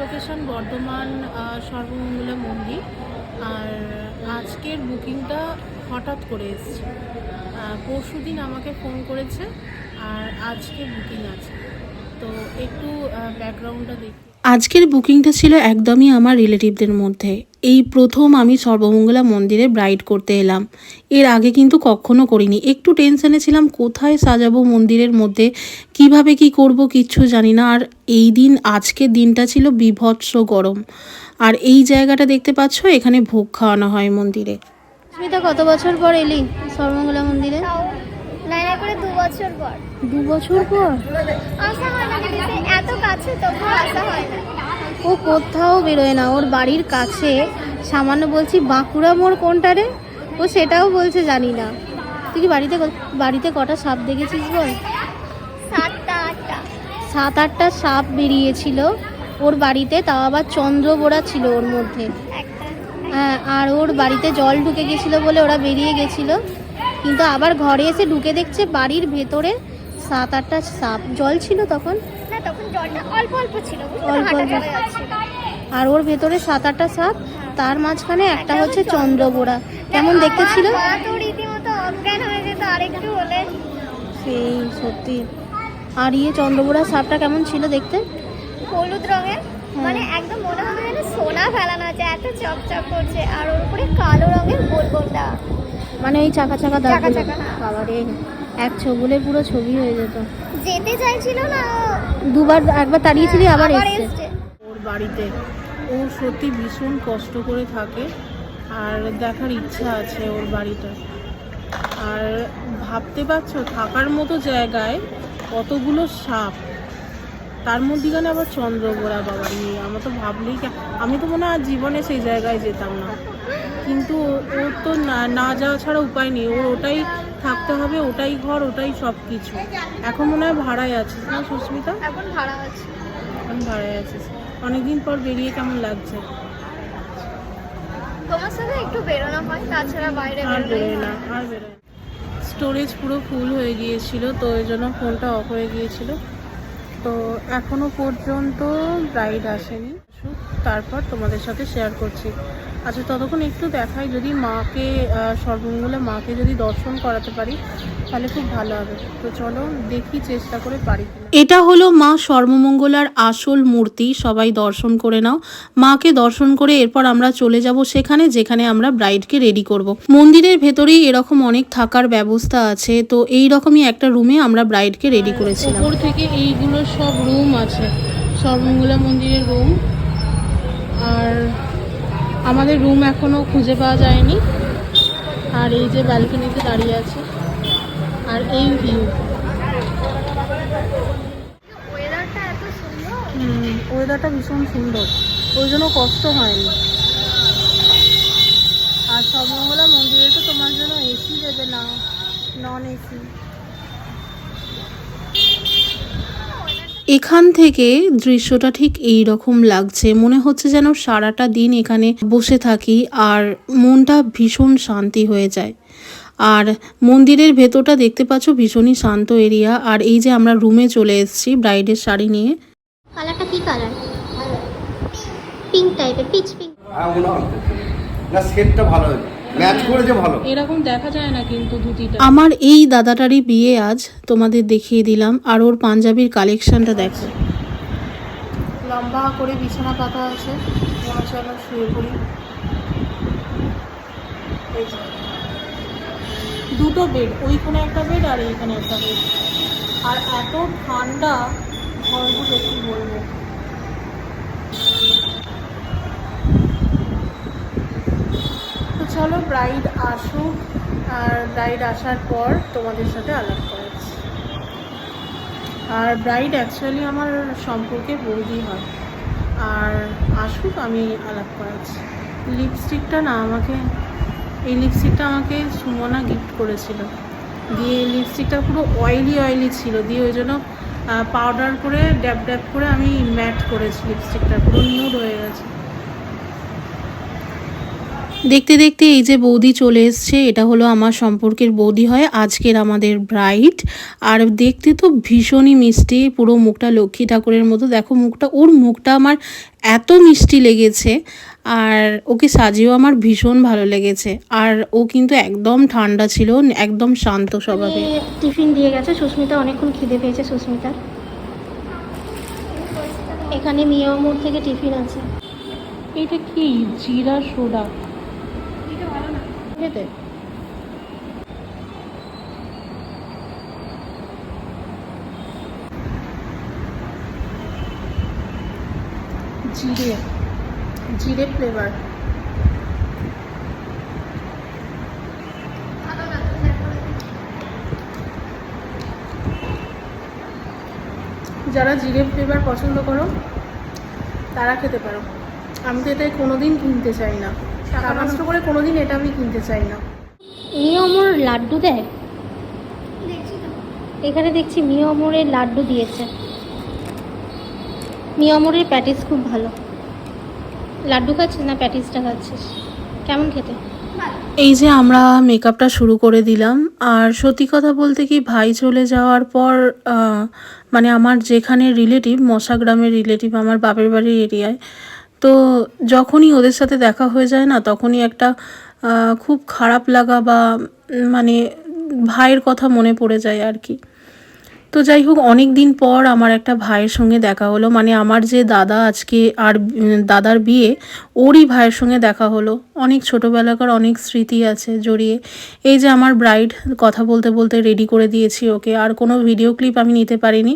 Location Bardhaman Sarbamangala মন্দির। আর আজকের বুকিংটা হঠাৎ করে এসছে। পরশু দিন আমাকে ফোন করেছে, আর আজকে বুকিং আছে। তো একটু ব্যাকগ্রাউন্ডটা দেখি আজকের বুকিংটা ছিল একদমই আমার রিলেটিভদের মধ্যে। এই প্রথম আমি সর্বমঙ্গলা মন্দিরে ব্রাইড করতে এলাম। এর আগে কিন্তু কখনো করিনি। একটু টেনশনে ছিলাম কোথায় সাজাবো মন্দিরের মধ্যে? কীভাবে কি করব কিচ্ছু জানি না। আর এই দিন আজকের দিনটা ছিল বিভৎস গরম। আর এই জায়গাটা দেখতে পাচ্ছ এখানে ভোগ খাওয়ানো হয় মন্দিরে। স্মিতা কত বছর পর এলি সর্বমঙ্গলা মন্দিরে? করে দু বছর পর। দু বছর পর? ও কোথাও বেরোয় না, ওর বাড়ির কাছে। সামান্য বলছি, বাঁকুড়া মোড় কোনটা রে? ও সেটাও বলছে, জানি না। তুই কি বাড়িতে বাড়িতে কটা সাপ দেখেছিস বল? সাত আটটা সাপ বেরিয়েছিল ওর বাড়িতে, তাও আবার চন্দ্রবোড়া ছিল ওর মধ্যে। হ্যাঁ আর ওর বাড়িতে জল ঢুকে গেছিল বলে ওরা বেরিয়ে গেছিল। কিন্তু আবার ঘরে এসে ঢুকে দেখছে বাড়ির ভেতরে সাত আটটা সাপ জল ছিল তখন? না তখন জলটা অল্প অল্প ছিল অল্প হাঁটা অল্প। চলে যাচ্ছিল আর ওর ভেতরে সাত আটটা সাপ তার মাঝখানে একটা হচ্ছে চন্দ্রবোড়া। কেমন দেখতে ছিল হয়ে হলে। সেই সত্যি। আর ইয়ে চন্দ্রবোড়া সাপটা কেমন ছিল দেখতে? হলুদ রঙের। মানে একদম মনে হবে যেন সোনা ফেলানো আছে এত চকচক করছে। আর ওর উপরে কালো রঙের গোল গোলটা মানে ওই চাকা চাকা দাগ চাকা চাকা, হ্যাঁ। বাবারে। এক ছবুলে পুরো ছবি হয়ে যেত। যেতে চাইছিল না দুবার একবার তাড়িয়েছিলি আবার এসছে। ওর বাড়িতে ও সত্যি ভীষণ কষ্ট করে থাকে। আর দেখার ইচ্ছা আছে ওর বাড়িটা আর ভাবতে পারছ থাকার মতো জায়গায় কতগুলো সাপ। তার মধ্যিখানে আবার চন্দ্রগোড়া বাবা নিয়ে আমার তো ভাবলেই কে- আমি তো মনে হয় আর জীবনে সেই জায়গায় যেতাম না। কিন্তু ওর তো না না যাওয়া ছাড়া উপায় নেই। ওর ওটাই থাকতে হবে ওটাই ঘর ওটাই সব কিছু এখন মনে হয় ভাড়ায় আছিস না সুস্মিতা? এখন ভাড়া আছে। এখন ভাড়ায় আছিস অনেকদিন পর বেরিয়ে কেমন লাগছে? তোমার সাথে একটু বেরোনো হয় তাছাড়া বাইরে আর বেরোয় না আর বেরোয় স্টোরেজ পুরো ফুল হয়ে গিয়েছিল তো ওই জন্য ফোনটা অফ হয়ে গিয়েছিল। তো এখনও পর্যন্ত ব্রাইড আসেনি। তারপর তোমাদের সাথে শেয়ার করছি। আচ্ছা ততক্ষণ একটু দেখাই যদি মাকে সর্বমঙ্গলে মাকে যদি দর্শন করাতে পারি তাহলে খুব ভালো হবে। তো চলো দেখি চেষ্টা করে পারি এটা হলো মা সর্বমঙ্গলার আসল মূর্তি সবাই দর্শন করে নাও। মাকে দর্শন করে এরপর আমরা চলে যাব সেখানে যেখানে আমরা ব্রাইডকে রেডি করব। মন্দিরের ভেতরেই এরকম অনেক থাকার ব্যবস্থা আছে তো এই রকমই একটা রুমে আমরা ব্রাইডকে রেডি করেছিলাম। উপর থেকে এইগুলো সব রুম আছে সর্বমঙ্গলা মন্দিরের রুম আর আমাদের রুম এখনও খুঁজে পাওয়া যায়নি। আর এই যে ব্যালকনিতে দাঁড়িয়ে আছে। আর এই ভিউ ওয়েদারটা এত সুন্দর। ওয়েদারটা ভীষণ সুন্দর। ওই জন্য কষ্ট হয়নি আর সর্বমঙ্গলা মন্দিরে তো তোমার জন্য এসি দেবে না নন এসি এখান থেকে দৃশ্যটা ঠিক এই রকম লাগছে। মনে হচ্ছে যেন সারাটা দিন এখানে বসে থাকি আর মনটা ভীষণ শান্তি হয়ে যায়। আর মন্দিরের ভেতরটা দেখতে পাচ্ছ ভীষণই শান্ত এরিয়া। আর এই যে আমরা রুমে চলে এসেছি ব্রাইডের শাড়ি নিয়ে। কালারটা কি কালার? পিঙ্ক টাইপের পিচ পিঙ্ক না সেটটা ভালো হয়েছে। ম্যাচ করেছে ভালো। এরকম দেখা যায় না কিন্তু ধুতিটা। আমার এই দাদাটারই বিয়ে আজ তোমাদের দেখিয়ে দিলাম। আর ওর পাঞ্জাবির কালেকশনটা দেখো। লম্বা করে বিছানা পাতা আছে হচ্ছে শুয়ে পড়ি। দুটো বেড ওইখানে একটা বেড আর এইখানে একটা বেড আর এত ঠান্ডা ঘরগুলো কি বলব? চলো ব্রাইড আসুক, আর ব্রাইড আসার পর তোমাদের সাথে আলাপ করাচ্ছি আর ব্রাইড অ্যাকচুয়ালি আমার সম্পর্কে বৌদি হয়। আর আসুক, আমি আলাপ করাচ্ছি। লিপস্টিকটা না, আমাকে, এই লিপস্টিকটা আমাকে সুমনা গিফট করেছিল। দিয়ে লিপস্টিকটা পুরো অয়েলি অয়েলি ছিল। দিয়ে ওই জন্য পাউডার করে ড্যাব ড্যাব করে আমি ম্যাট করেছি লিপস্টিকটা পুরো নিউড হয়ে গেছে। দেখতে দেখতে এই যে বৌদি চলে এসছে এটা হলো আমার সম্পর্কের বৌদি হয় আজকের আমাদের ব্রাইট আর দেখতে তো ভীষণই মিষ্টি পুরো মুখটা লক্ষ্মী ঠাকুরের মতো। দেখো মুখটা ওর মুখটা আমার এত মিষ্টি লেগেছে আর ওকে সাজিয়েও আমার ভীষণ ভালো লেগেছে। আর ও কিন্তু একদম ঠান্ডা ছিল একদম শান্ত স্বভাবে। টিফিন দিয়ে গেছে সুস্মিতা অনেকক্ষণ খিদে পেয়েছে সুস্মিতা এখানে মিয়া মোড় থেকে টিফিন আছে। এটা কি? জিরা সোডা। খেতে। জিরে জিরে ফ্লেভার যারা জিরে ফ্লেভার পছন্দ করো, তারা খেতে পারো। আমি তো এটাই কোনোদিন কিনতে চাই না। টাকা নষ্ট করে কোনোদিন এটা আমি কিনতে চাই না। মিয়া মোড় লাড্ডু দেয়? এখানে দেখছি মিয়া মোড়ের লাড্ডু দিয়েছে। মিয়া মোড়ের প্যাটিস খুব ভালো। লাড্ডু খাচ্ছিস না প্যাটিসটা খাচ্ছিস? কেমন খেতে? এই যে আমরা মেকআপটা শুরু করে দিলাম আর সত্যি কথা বলতে কি ভাই চলে যাওয়ার পর মানে আমার যেখানে রিলেটিভ মশা গ্রামের রিলেটিভ আমার বাপের বাড়ির এরিয়ায় তো যখনই ওদের সাথে দেখা হয়ে যায় না, তখনই একটা খুব খারাপ লাগা বা মানে ভাইয়ের কথা মনে পড়ে যায় আর কি। তো যাই হোক অনেক দিন পর আমার একটা ভাইয়ের সঙ্গে দেখা হলো। মানে আমার যে দাদা আজকে আর, দাদার বিয়ে, ওরই ভাইয়ের সঙ্গে দেখা হলো। অনেক ছোটোবেলাকার অনেক স্মৃতি আছে জড়িয়ে। এই যে আমার ব্রাইড কথা বলতে বলতে রেডি করে দিয়েছি ওকে। আর কোনো ভিডিও ক্লিপ আমি নিতে পারিনি।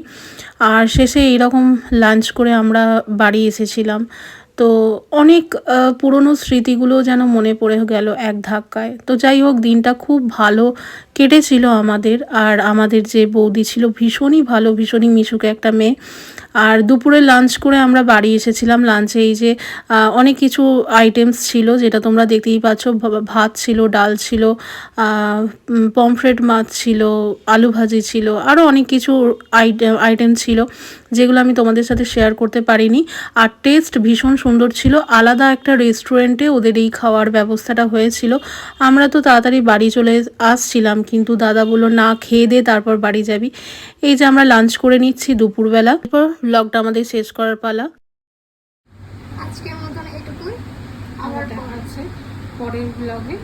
আর শেষে এইরকম লাঞ্চ করে আমরা বাড়ি এসেছিলাম। তো অনেক পুরনো স্মৃতিগুলো যেন মনে পড়ে গেল এক ধাক্কায়। তো যাই হোক, দিনটা খুব ভালো কেটেছিল আমাদের। আর আমাদের যে বৌদি ছিল ভীষণই ভালো, ভীষণই মিশুকে একটা মেয়ে। আর দুপুরে লাঞ্চ করে আমরা বাড়ি এসেছিলাম। লাঞ্চে এই যে অনেক কিছু আইটেমস ছিল, যেটা তোমরা দেখতেই পাচ্ছ। ভাত ছিল, ডাল ছিল পমফ্রেট মাছ ছিল, আলু ভাজি ছিল আরও অনেক কিছু আইটেম আইটেম ছিল, যেগুলো আমি তোমাদের সাথে শেয়ার করতে পারিনি। আর টেস্ট ভীষণ সুন্দর ছিল। আলাদা একটা রেস্টুরেন্টে ওদের এই খাওয়ার ব্যবস্থাটা হয়েছিল। আমরা তো তাড়াতাড়ি বাড়ি চলে আসছিলাম, কিন্তু দাদা বলল, না, খেয়ে দে, তারপর বাড়ি যাবি। এই যে আমরা লাঞ্চ করে নিচ্ছি দুপুরবেলা। ব্লগটা আমাদের শেষ করার পালা। আজকের মতন এটুকুই। আমার দেখা আছে পরের ব্লগে